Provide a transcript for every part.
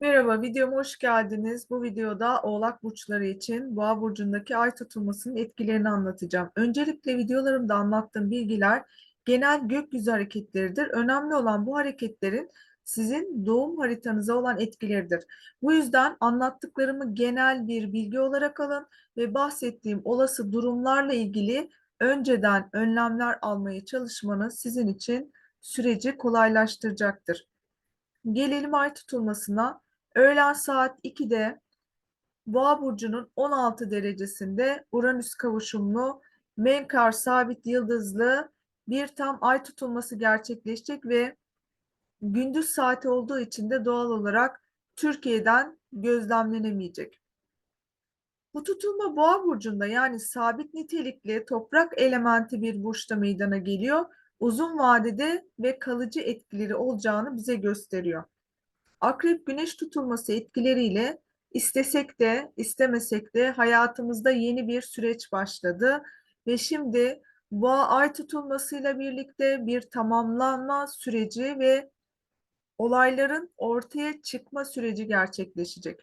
Merhaba, videoma hoş geldiniz. Bu videoda Oğlak burçları için Boğa burcundaki ay tutulmasının etkilerini anlatacağım. Öncelikle videolarımda anlattığım bilgiler genel gökyüzü hareketleridir. Önemli olan bu hareketlerin sizin doğum haritanıza olan etkileridir. Bu yüzden anlattıklarımı genel bir bilgi olarak alın ve bahsettiğim olası durumlarla ilgili önceden önlemler almaya çalışmanız sizin için süreci kolaylaştıracaktır. Gelelim ay tutulmasına. Öğlen saat 2'de Boğa burcunun 16 derecesinde Uranüs kavuşumlu Menkar sabit yıldızlı bir tam ay tutulması gerçekleşecek ve gündüz saati olduğu için de doğal olarak Türkiye'den gözlemlenemeyecek. Bu tutulma Boğa burcunda yani sabit nitelikli toprak elementi bir burçta meydana geliyor. Uzun vadede ve kalıcı etkileri olacağını bize gösteriyor. Akrep güneş tutulması etkileriyle istesek de istemesek de hayatımızda yeni bir süreç başladı ve şimdi boğa ay tutulmasıyla birlikte bir tamamlanma süreci ve olayların ortaya çıkma süreci gerçekleşecek.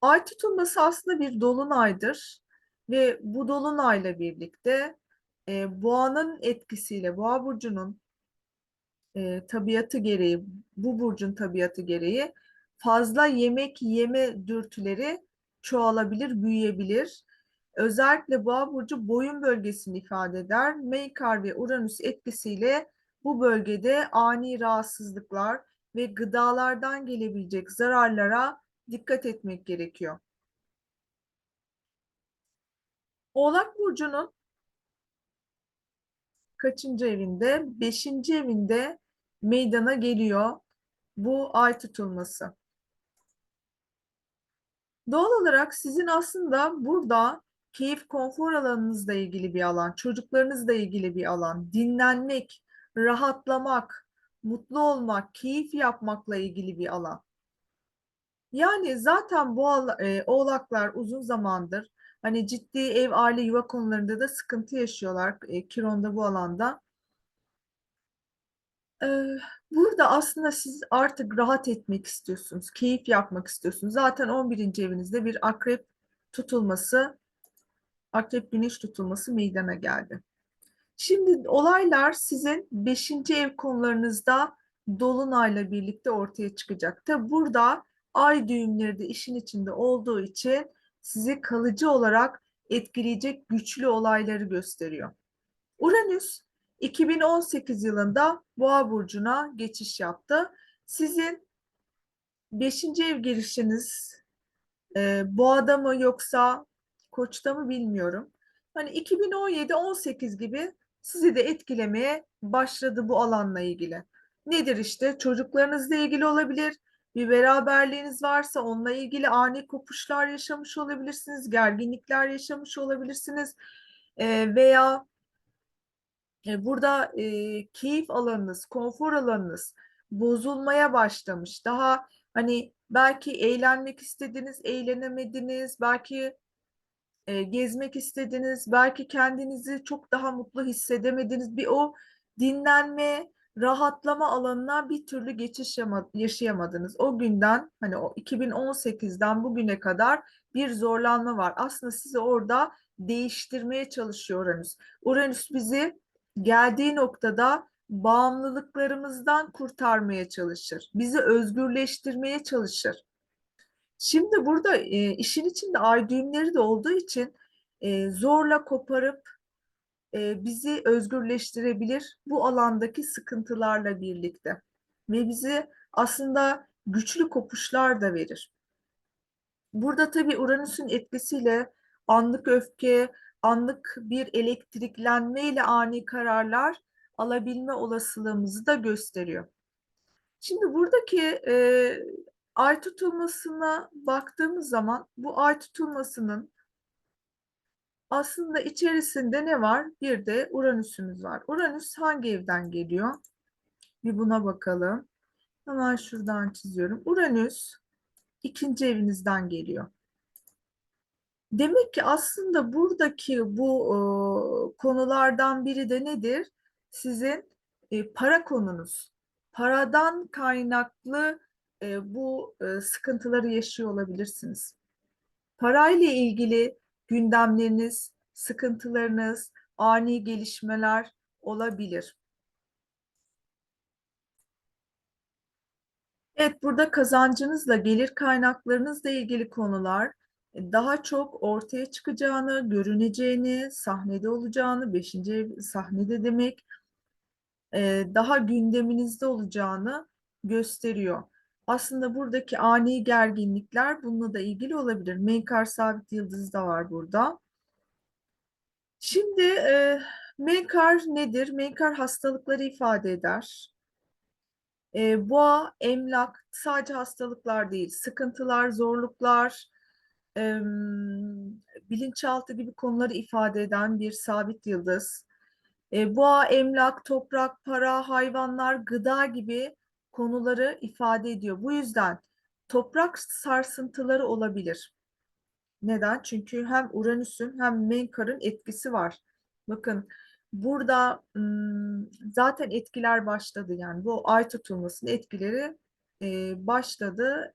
Ay tutulması aslında bir dolunaydır ve bu dolunayla birlikte e, boğanın etkisiyle, boğa burcunun e, tabiatı gereği, bu burcun tabiatı gereği fazla yemek yeme dürtüleri çoğalabilir, büyüyebilir. Özellikle boğa burcu boyun bölgesini ifade eder. Meykar ve Uranüs etkisiyle bu bölgede ani rahatsızlıklar ve gıdalardan gelebilecek zararlara dikkat etmek gerekiyor. Oğlak burcunun kaçıncı evinde? Beşinci evinde meydana geliyor bu ay tutulması. Doğal olarak sizin aslında burada keyif konfor alanınızla ilgili bir alan, çocuklarınızla ilgili bir alan, dinlenmek, rahatlamak, mutlu olmak, keyif yapmakla ilgili bir alan. Yani zaten bu e, oğlaklar uzun zamandır hani ciddi ev, aile, yuva konularında da sıkıntı yaşıyorlar e, Kiron'da bu alanda. Burada aslında siz artık rahat etmek istiyorsunuz, keyif yapmak istiyorsunuz. Zaten 11. evinizde bir akrep tutulması, akrep güneş tutulması meydana geldi. Şimdi olaylar sizin 5. ev konularınızda dolunayla birlikte ortaya çıkacak. Tabi burada ay düğümleri de işin içinde olduğu için sizi kalıcı olarak etkileyecek güçlü olayları gösteriyor. Uranüs 2018 yılında Boğa burcuna geçiş yaptı. Sizin 5. ev girişiniz e, Boğa'da mı yoksa Koç'ta mı bilmiyorum. Hani 2017-18 gibi sizi de etkilemeye başladı bu alanla ilgili. Nedir işte çocuklarınızla ilgili olabilir, bir beraberliğiniz varsa onunla ilgili ani kopuşlar yaşamış olabilirsiniz, gerginlikler yaşamış olabilirsiniz e, veya burada e, keyif alanınız, konfor alanınız bozulmaya başlamış. Daha hani belki eğlenmek istediniz, eğlenemediniz, belki e, gezmek istediniz, belki kendinizi çok daha mutlu hissedemediniz. Bir o dinlenme, rahatlama alanına bir türlü geçiş yaşayamadınız. O günden hani o 2018'den bugüne kadar bir zorlanma var. Aslında sizi orada değiştirmeye çalışıyor Uranüs. Uranüs bizi geldiği noktada bağımlılıklarımızdan kurtarmaya çalışır. Bizi özgürleştirmeye çalışır. Şimdi burada e, işin içinde ay düğümleri de olduğu için e, zorla koparıp e, bizi özgürleştirebilir bu alandaki sıkıntılarla birlikte. Ve bizi aslında güçlü kopuşlar da verir. Burada tabii Uranüs'ün etkisiyle anlık öfke, anlık bir elektriklenme ile ani kararlar alabilme olasılığımızı da gösteriyor. Şimdi buradaki e, ay tutulmasına baktığımız zaman bu ay tutulmasının aslında içerisinde ne var? Bir de Uranüs'ümüz var. Uranüs hangi evden geliyor? Bir buna bakalım. Hemen şuradan çiziyorum. Uranüs ikinci evinizden geliyor. Demek ki aslında buradaki bu e, konulardan biri de nedir? Sizin e, para konunuz. Paradan kaynaklı e, bu e, sıkıntıları yaşıyor olabilirsiniz. Parayla ilgili gündemleriniz, sıkıntılarınız, ani gelişmeler olabilir. Evet, burada kazancınızla, gelir kaynaklarınızla ilgili konular daha çok ortaya çıkacağını, görüneceğini, sahnede olacağını, beşinci ev sahnede demek, e, daha gündeminizde olacağını gösteriyor. Aslında buradaki ani gerginlikler bununla da ilgili olabilir. Menkar sabit yıldız da var burada. Şimdi e, Menkar nedir? Menkar hastalıkları ifade eder. E, boğa, emlak sadece hastalıklar değil, sıkıntılar, zorluklar, e, bilinçaltı gibi konuları ifade eden bir sabit yıldız. E, boğa, emlak, toprak, para, hayvanlar, gıda gibi konuları ifade ediyor. Bu yüzden toprak sarsıntıları olabilir. Neden? Çünkü hem Uranüs'ün hem Menkar'ın etkisi var. Bakın burada zaten etkiler başladı yani bu ay tutulmasının etkileri başladı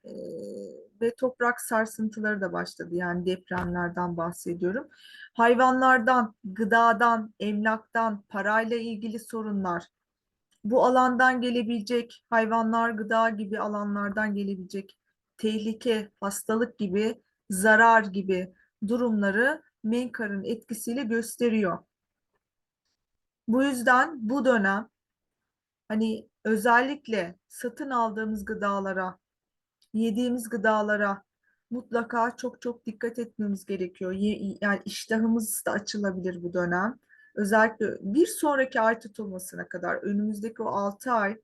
ve toprak sarsıntıları da başladı yani depremlerden bahsediyorum. Hayvanlardan, gıdadan, emlaktan, parayla ilgili sorunlar, bu alandan gelebilecek hayvanlar, gıda gibi alanlardan gelebilecek tehlike, hastalık gibi, zarar gibi durumları Menkar'ın etkisiyle gösteriyor. Bu yüzden bu dönem hani özellikle satın aldığımız gıdalara, yediğimiz gıdalara mutlaka çok çok dikkat etmemiz gerekiyor. Yani iştahımız da açılabilir bu dönem. Özellikle bir sonraki ay tutulmasına kadar önümüzdeki o 6 ay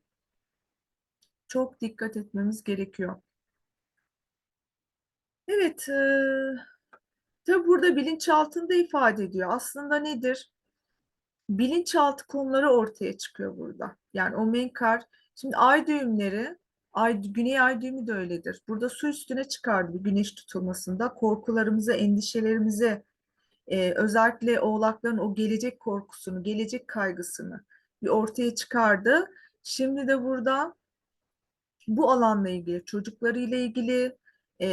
çok dikkat etmemiz gerekiyor. Evet, e, tabi burada bilinçaltında ifade ediyor. Aslında nedir? Bilinçaltı konuları ortaya çıkıyor burada. Yani o menkar, şimdi ay düğümleri, ay, güney ay düğümü de öyledir. Burada su üstüne çıkardı güneş tutulmasında. Korkularımızı, endişelerimizi, e, özellikle oğlakların o gelecek korkusunu, gelecek kaygısını bir ortaya çıkardı. Şimdi de burada bu alanla ilgili, çocuklarıyla ilgili, e,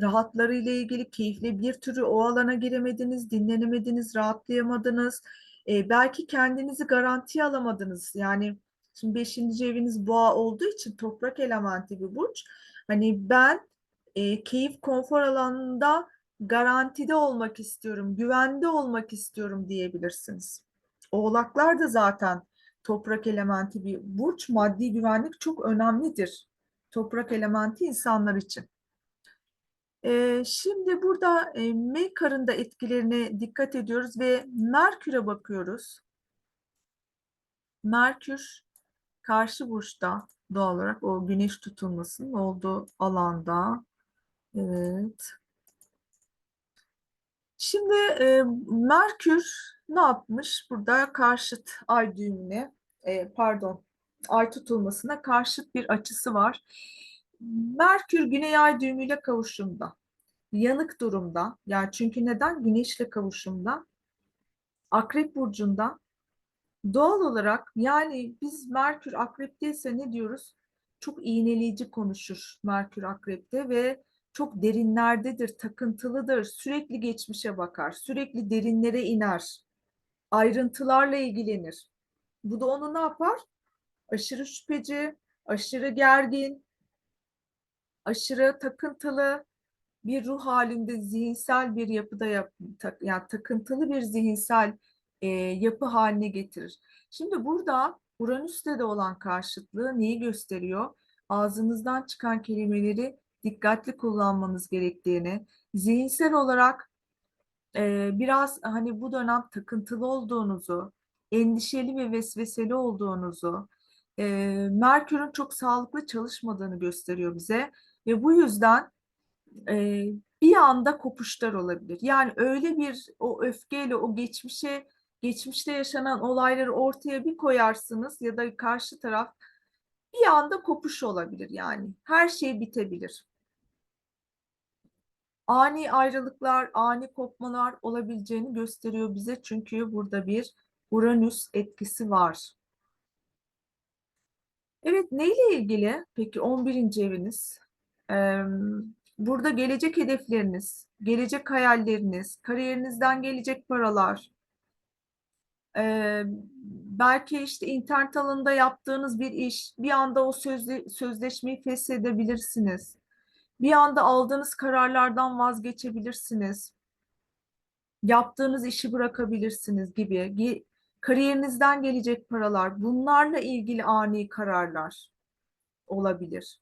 rahatlarıyla ilgili keyifli bir türlü o alana giremediniz, dinlenemediniz, rahatlayamadınız. E, belki kendinizi garantiye alamadınız. Yani şimdi beşinci eviniz boğa olduğu için toprak elementi bir burç. Hani ben e, keyif konfor alanında garantide olmak istiyorum, güvende olmak istiyorum diyebilirsiniz. Oğlaklar da zaten toprak elementi bir burç. Maddi güvenlik çok önemlidir. Toprak elementi insanlar için. Şimdi burada Mekar'ın da etkilerine dikkat ediyoruz ve Merkür'e bakıyoruz. Merkür karşı burçta doğal olarak o güneş tutulmasının olduğu alanda. Evet. Şimdi Merkür ne yapmış? Burada karşıt ay düğümüne, pardon, ay tutulmasına karşıt bir açısı var. Merkür Güney Ay düğümüyle kavuşumda. Yanık durumda. Yani çünkü neden? Güneşle kavuşumda. Akrep burcunda. Doğal olarak yani biz Merkür Akrep'teyse ne diyoruz? Çok iğneleyici konuşur Merkür Akrep'te ve çok derinlerdedir, takıntılıdır, sürekli geçmişe bakar, sürekli derinlere iner, ayrıntılarla ilgilenir. Bu da onu ne yapar? Aşırı şüpheci, aşırı gergin, aşırı takıntılı bir ruh halinde zihinsel bir yapıda yap, tak, yani takıntılı bir zihinsel e, yapı haline getirir. Şimdi burada Uranüs'te de olan karşıtlığı neyi gösteriyor? Ağzınızdan çıkan kelimeleri dikkatli kullanmanız gerektiğini, zihinsel olarak e, biraz hani bu dönem takıntılı olduğunuzu, endişeli ve vesveseli olduğunuzu, e, Merkür'ün çok sağlıklı çalışmadığını gösteriyor bize ve bu yüzden e, bir anda kopuşlar olabilir. Yani öyle bir o öfkeyle o geçmişe geçmişte yaşanan olayları ortaya bir koyarsınız ya da karşı taraf bir anda kopuş olabilir yani. Her şey bitebilir ani ayrılıklar, ani kopmalar olabileceğini gösteriyor bize. Çünkü burada bir Uranüs etkisi var. Evet, neyle ilgili? Peki 11. eviniz. Burada gelecek hedefleriniz, gelecek hayalleriniz, kariyerinizden gelecek paralar, belki işte internet alanında yaptığınız bir iş, bir anda o sözle, sözleşmeyi feshedebilirsiniz. Bir anda aldığınız kararlardan vazgeçebilirsiniz. Yaptığınız işi bırakabilirsiniz gibi. Kariyerinizden gelecek paralar, bunlarla ilgili ani kararlar olabilir.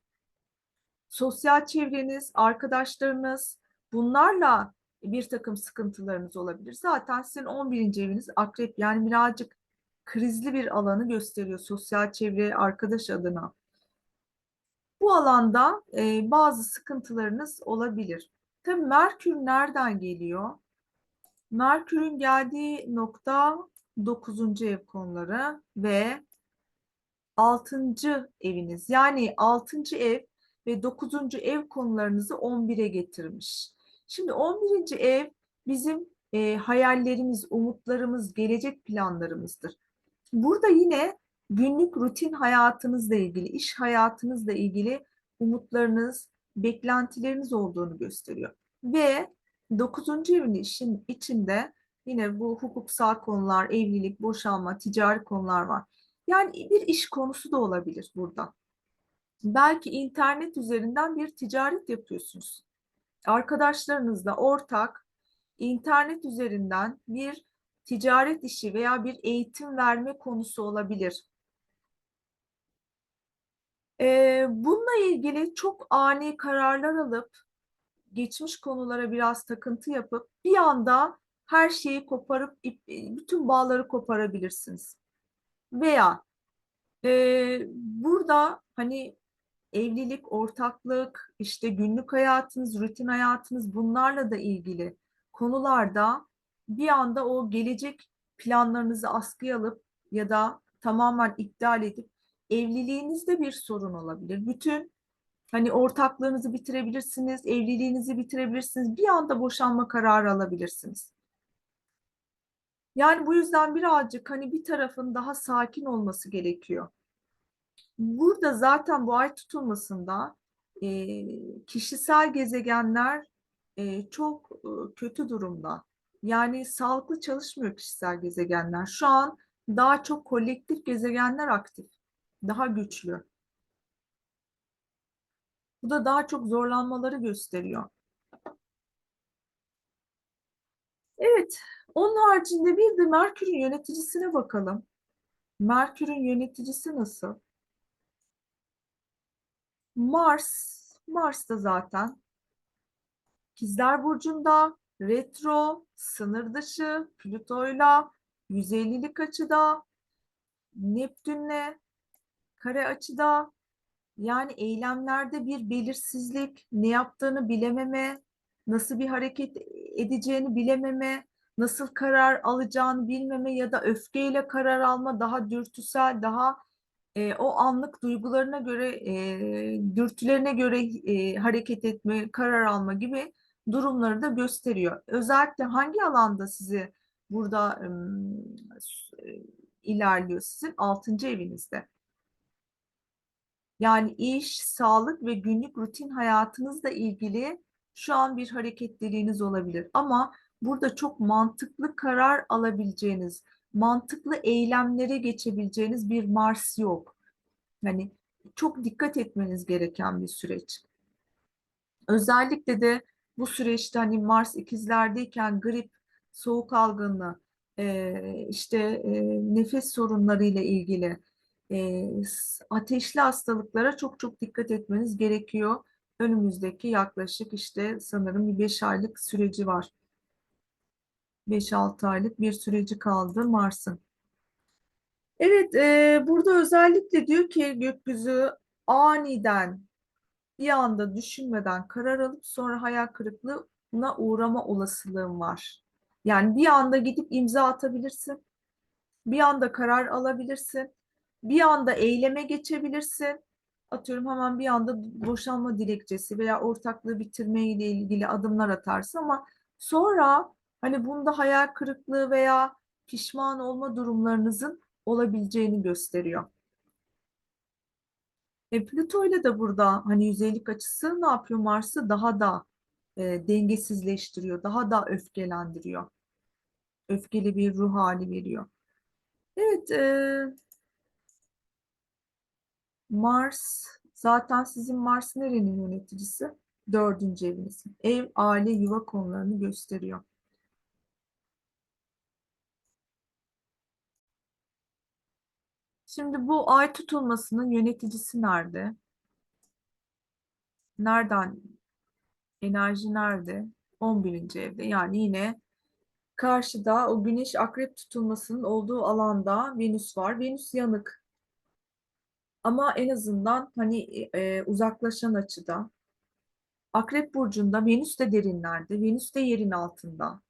Sosyal çevreniz, arkadaşlarınız, bunlarla bir takım sıkıntılarınız olabilir. Zaten sizin 11. eviniz akrep yani birazcık krizli bir alanı gösteriyor sosyal çevre, arkadaş adına. Bu alanda e, bazı sıkıntılarınız olabilir. Tabii Merkür nereden geliyor? Merkür'ün geldiği nokta 9. ev konuları ve 6. eviniz. Yani 6. ev ve 9. ev konularınızı 11'e getirmiş. Şimdi 11. ev bizim e, hayallerimiz, umutlarımız, gelecek planlarımızdır. Burada yine günlük rutin hayatınızla ilgili, iş hayatınızla ilgili umutlarınız, beklentileriniz olduğunu gösteriyor. Ve 9. evin işin içinde yine bu hukuksal konular, evlilik, boşanma, ticari konular var. Yani bir iş konusu da olabilir burada. Belki internet üzerinden bir ticaret yapıyorsunuz. Arkadaşlarınızla ortak internet üzerinden bir ticaret işi veya bir eğitim verme konusu olabilir. Ee, bununla ilgili çok ani kararlar alıp geçmiş konulara biraz takıntı yapıp bir anda her şeyi koparıp bütün bağları koparabilirsiniz. Veya e, burada hani evlilik, ortaklık, işte günlük hayatınız, rutin hayatınız bunlarla da ilgili konularda bir anda o gelecek planlarınızı askıya alıp ya da tamamen iptal edip evliliğinizde bir sorun olabilir. Bütün hani ortaklığınızı bitirebilirsiniz, evliliğinizi bitirebilirsiniz. Bir anda boşanma kararı alabilirsiniz. Yani bu yüzden birazcık hani bir tarafın daha sakin olması gerekiyor. Burada zaten bu ay tutulmasında e, kişisel gezegenler e, çok e, kötü durumda. Yani sağlıklı çalışmıyor kişisel gezegenler. Şu an daha çok kolektif gezegenler aktif, daha güçlü. Bu da daha çok zorlanmaları gösteriyor. Evet, onun haricinde bir de Merkür'ün yöneticisine bakalım. Merkür'ün yöneticisi nasıl? Mars, Mars da zaten. İkizler Burcu'nda retro, sınır dışı, Plüto'yla 150'lik açıda, Neptün'le kare açıda. Yani eylemlerde bir belirsizlik, ne yaptığını bilememe, nasıl bir hareket edeceğini bilememe, nasıl karar alacağını bilmeme ya da öfkeyle karar alma daha dürtüsel, daha e, o anlık duygularına göre, e, dürtülerine göre e, hareket etme, karar alma gibi durumları da gösteriyor. Özellikle hangi alanda sizi burada e, ilerliyor sizin altıncı evinizde? Yani iş, sağlık ve günlük rutin hayatınızla ilgili şu an bir hareketliliğiniz olabilir. Ama burada çok mantıklı karar alabileceğiniz, mantıklı eylemlere geçebileceğiniz bir Mars yok. Yani çok dikkat etmeniz gereken bir süreç. Özellikle de bu süreçte hani Mars ikizlerdeyken grip, soğuk algınlığı, e, işte e, nefes sorunlarıyla ilgili e, ateşli hastalıklara çok çok dikkat etmeniz gerekiyor. Önümüzdeki yaklaşık işte sanırım bir 5 aylık süreci var. 5-6 aylık bir süreci kaldı Mars'ın. Evet, e, burada özellikle diyor ki gökyüzü aniden bir anda düşünmeden karar alıp sonra hayal kırıklığına uğrama olasılığın var. Yani bir anda gidip imza atabilirsin, bir anda karar alabilirsin, bir anda eyleme geçebilirsin. Atıyorum hemen bir anda boşanma dilekçesi veya ortaklığı bitirme ile ilgili adımlar atarsın ama sonra hani bunda hayal kırıklığı veya pişman olma durumlarınızın olabileceğini gösteriyor. E, Plüto ile de burada hani yüzeylik açısı ne yapıyor Mars'ı daha da e, dengesizleştiriyor, daha da öfkelendiriyor. Öfkeli bir ruh hali veriyor. Evet, e, Mars zaten sizin Mars nerenin yöneticisi? Dördüncü eviniz. Ev, aile, yuva konularını gösteriyor. Şimdi bu ay tutulmasının yöneticisi nerede? Nereden? Enerji nerede? 11. evde. Yani yine karşıda o Güneş Akrep tutulmasının olduğu alanda Venüs var. Venüs yanık. Ama en azından hani e, uzaklaşan açıda. Akrep burcunda Venüs de derinlerde, Venüs de yerin altında.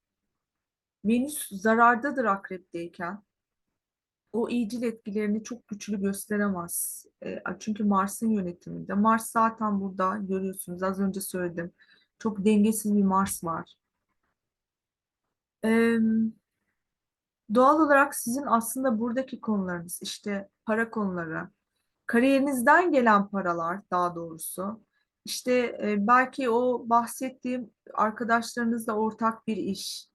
Venüs zarardadır akrepteyken. O iyicil etkilerini çok güçlü gösteremez. E, çünkü Mars'ın yönetiminde. Mars zaten burada görüyorsunuz az önce söyledim. Çok dengesiz bir Mars var. E, doğal olarak sizin aslında buradaki konularınız işte para konuları, kariyerinizden gelen paralar daha doğrusu. İşte e, belki o bahsettiğim arkadaşlarınızla ortak bir iş.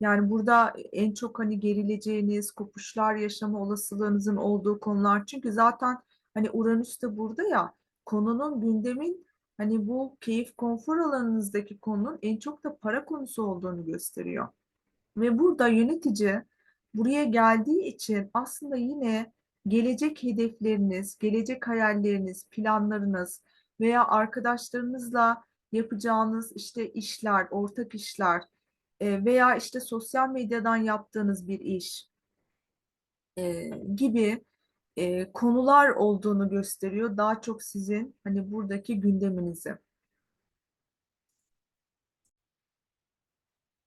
Yani burada en çok hani gerileceğiniz, kopuşlar yaşama olasılığınızın olduğu konular. Çünkü zaten hani Uranüs de burada ya konunun gündemin hani bu keyif konfor alanınızdaki konunun en çok da para konusu olduğunu gösteriyor. Ve burada yönetici buraya geldiği için aslında yine gelecek hedefleriniz, gelecek hayalleriniz, planlarınız veya arkadaşlarınızla yapacağınız işte işler, ortak işler e, veya işte sosyal medyadan yaptığınız bir iş e, gibi e, konular olduğunu gösteriyor. Daha çok sizin hani buradaki gündeminizi.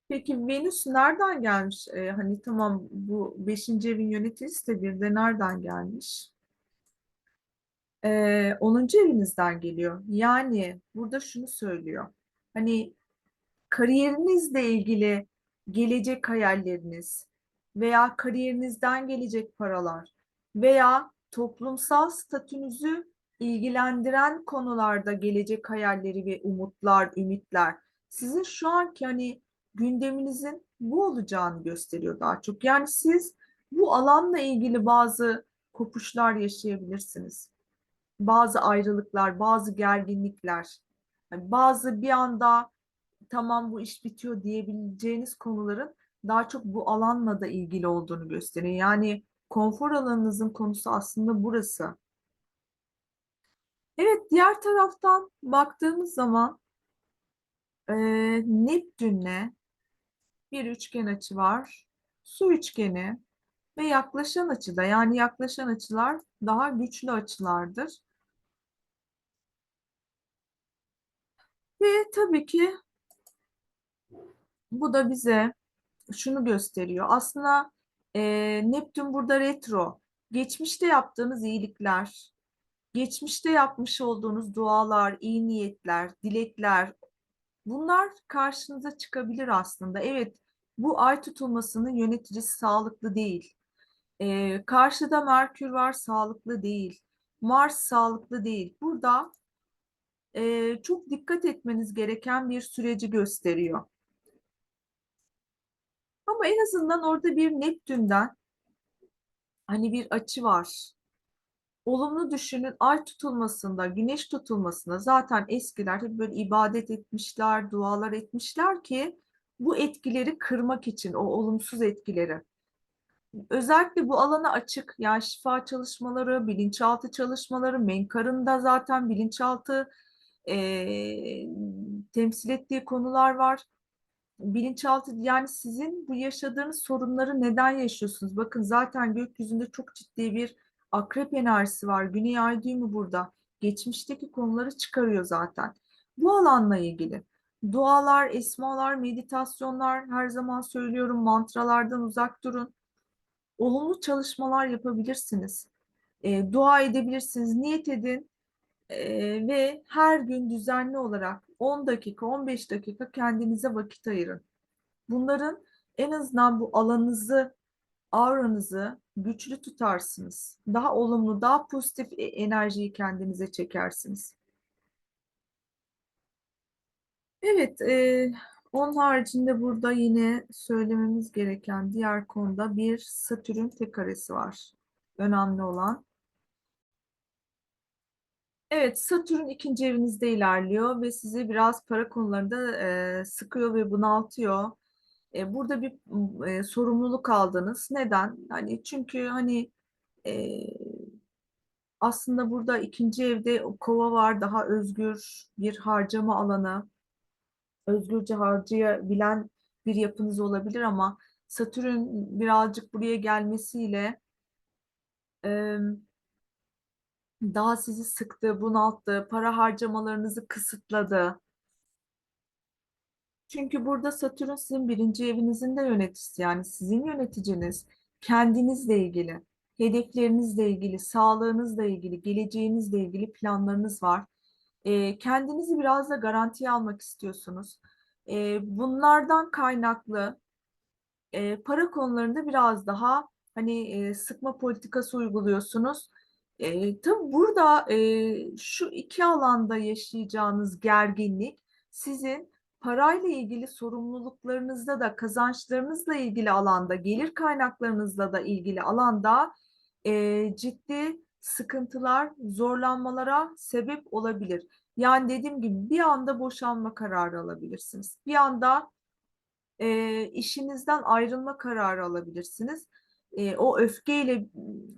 Peki Venüs nereden gelmiş? E, hani tamam bu beşinci evin yöneticisi de bir de nereden gelmiş? E, 10. evinizden geliyor. Yani burada şunu söylüyor. Hani kariyerinizle ilgili gelecek hayalleriniz veya kariyerinizden gelecek paralar veya toplumsal statünüzü ilgilendiren konularda gelecek hayalleri ve umutlar, ümitler sizin şu anki hani gündeminizin bu olacağını gösteriyor daha çok. Yani siz bu alanla ilgili bazı kopuşlar yaşayabilirsiniz. Bazı ayrılıklar, bazı gerginlikler, yani bazı bir anda tamam bu iş bitiyor diyebileceğiniz konuların daha çok bu alanla da ilgili olduğunu gösteriyor. Yani konfor alanınızın konusu aslında burası. Evet, diğer taraftan baktığımız zaman e, Neptün'le bir üçgen açı var. Su üçgeni ve yaklaşan açıda yani yaklaşan açılar daha güçlü açılardır. Ve tabii ki bu da bize şunu gösteriyor. Aslında e, Neptün burada retro. Geçmişte yaptığınız iyilikler, geçmişte yapmış olduğunuz dualar, iyi niyetler, dilekler bunlar karşınıza çıkabilir aslında. Evet, bu ay tutulmasının yöneticisi sağlıklı değil. E, karşıda Merkür var, sağlıklı değil. Mars sağlıklı değil. Burada e, çok dikkat etmeniz gereken bir süreci gösteriyor. Ama en azından orada bir Neptün'den hani bir açı var. Olumlu düşünün ay tutulmasında, güneş tutulmasında zaten eskiler hep böyle ibadet etmişler, dualar etmişler ki bu etkileri kırmak için, o olumsuz etkileri. Özellikle bu alana açık, yani şifa çalışmaları, bilinçaltı çalışmaları, Menkar'ın zaten bilinçaltı e, temsil ettiği konular var bilinçaltı yani sizin bu yaşadığınız sorunları neden yaşıyorsunuz? Bakın zaten gökyüzünde çok ciddi bir akrep enerjisi var. Güney ay düğümü burada. Geçmişteki konuları çıkarıyor zaten. Bu alanla ilgili dualar, esmalar, meditasyonlar her zaman söylüyorum mantralardan uzak durun. Olumlu çalışmalar yapabilirsiniz. E, dua edebilirsiniz. Niyet edin. E, ve her gün düzenli olarak 10 dakika, 15 dakika kendinize vakit ayırın. Bunların en azından bu alanınızı, auranızı güçlü tutarsınız. Daha olumlu, daha pozitif e- enerjiyi kendinize çekersiniz. Evet, e, onun haricinde burada yine söylememiz gereken diğer konuda bir Satürn tek karesi var. Önemli olan. Evet, Satürn ikinci evinizde ilerliyor ve sizi biraz para konularında e, sıkıyor ve bunaltıyor. E, burada bir e, sorumluluk aldınız. Neden? Hani çünkü hani e, aslında burada ikinci evde kova var, daha özgür bir harcama alanı, özgürce harcayabilen bir yapınız olabilir ama Satürn birazcık buraya gelmesiyle e, daha sizi sıktı, bunalttı, para harcamalarınızı kısıtladı. Çünkü burada Satürn sizin birinci evinizin de yöneticisi yani sizin yöneticiniz kendinizle ilgili, hedeflerinizle ilgili, sağlığınızla ilgili, geleceğinizle ilgili planlarınız var. Ee, kendinizi biraz da garantiye almak istiyorsunuz. Ee, bunlardan kaynaklı e, para konularında biraz daha hani e, sıkma politikası uyguluyorsunuz. E, tabii burada e, şu iki alanda yaşayacağınız gerginlik sizin parayla ilgili sorumluluklarınızda da kazançlarınızla ilgili alanda, gelir kaynaklarınızla da ilgili alanda e, ciddi sıkıntılar, zorlanmalara sebep olabilir. Yani dediğim gibi bir anda boşanma kararı alabilirsiniz. Bir anda e, işinizden ayrılma kararı alabilirsiniz. E, o öfkeyle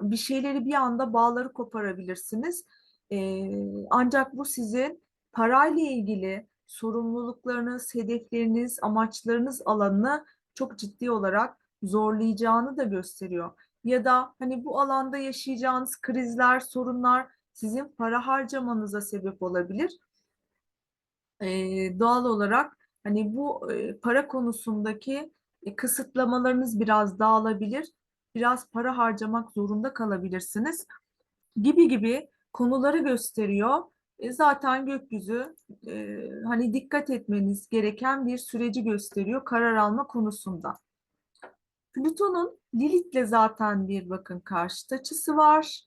bir şeyleri bir anda bağları koparabilirsiniz. E, ancak bu sizin parayla ilgili sorumluluklarınız, hedefleriniz, amaçlarınız alanını çok ciddi olarak zorlayacağını da gösteriyor. Ya da hani bu alanda yaşayacağınız krizler, sorunlar sizin para harcamanıza sebep olabilir. Ee, doğal olarak hani bu e, para konusundaki e, kısıtlamalarınız biraz dağılabilir. Biraz para harcamak zorunda kalabilirsiniz gibi gibi konuları gösteriyor. E, zaten gökyüzü e, hani dikkat etmeniz gereken bir süreci gösteriyor karar alma konusunda. Plüton'un Lilith'le zaten bir bakın karşıt açısı var.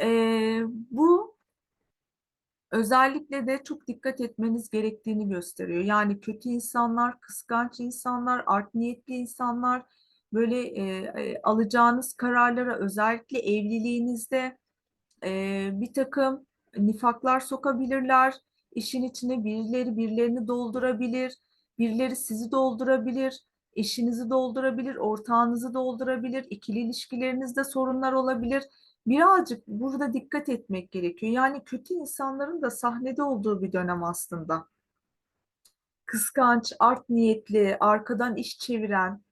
E, bu özellikle de çok dikkat etmeniz gerektiğini gösteriyor. Yani kötü insanlar, kıskanç insanlar, art niyetli insanlar böyle e, alacağınız kararlara özellikle evliliğinizde e, bir takım nifaklar sokabilirler. İşin içine birileri birilerini doldurabilir, birileri sizi doldurabilir, eşinizi doldurabilir, ortağınızı doldurabilir, ikili ilişkilerinizde sorunlar olabilir. Birazcık burada dikkat etmek gerekiyor. Yani kötü insanların da sahnede olduğu bir dönem aslında. Kıskanç, art niyetli, arkadan iş çeviren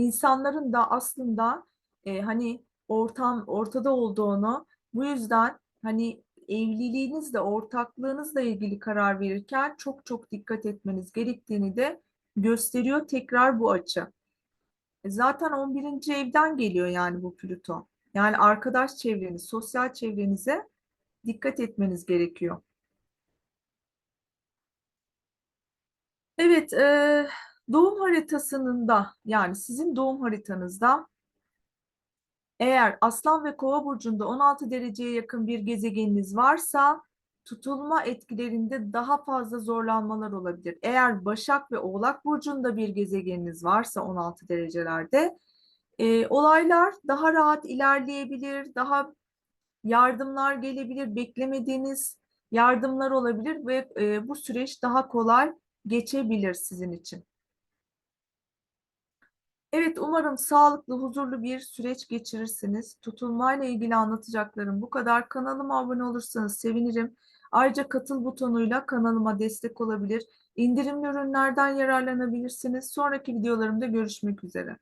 insanların da aslında e, hani ortam ortada olduğunu bu yüzden hani evliliğinizle, ortaklığınızla ilgili karar verirken çok çok dikkat etmeniz gerektiğini de gösteriyor tekrar bu açı. E, zaten 11. evden geliyor yani bu Plüton. Yani arkadaş çevreniz, sosyal çevrenize dikkat etmeniz gerekiyor. Evet, doğum haritasının da yani sizin doğum haritanızda eğer Aslan ve Kova burcunda 16 dereceye yakın bir gezegeniniz varsa tutulma etkilerinde daha fazla zorlanmalar olabilir. Eğer Başak ve Oğlak burcunda bir gezegeniniz varsa 16 derecelerde e, olaylar daha rahat ilerleyebilir, daha yardımlar gelebilir, beklemediğiniz yardımlar olabilir ve e, bu süreç daha kolay geçebilir sizin için. Evet, umarım sağlıklı, huzurlu bir süreç geçirirsiniz. Tutulmayla ilgili anlatacaklarım bu kadar. Kanalıma abone olursanız sevinirim. Ayrıca katıl butonuyla kanalıma destek olabilir. İndirimli ürünlerden yararlanabilirsiniz. Sonraki videolarımda görüşmek üzere.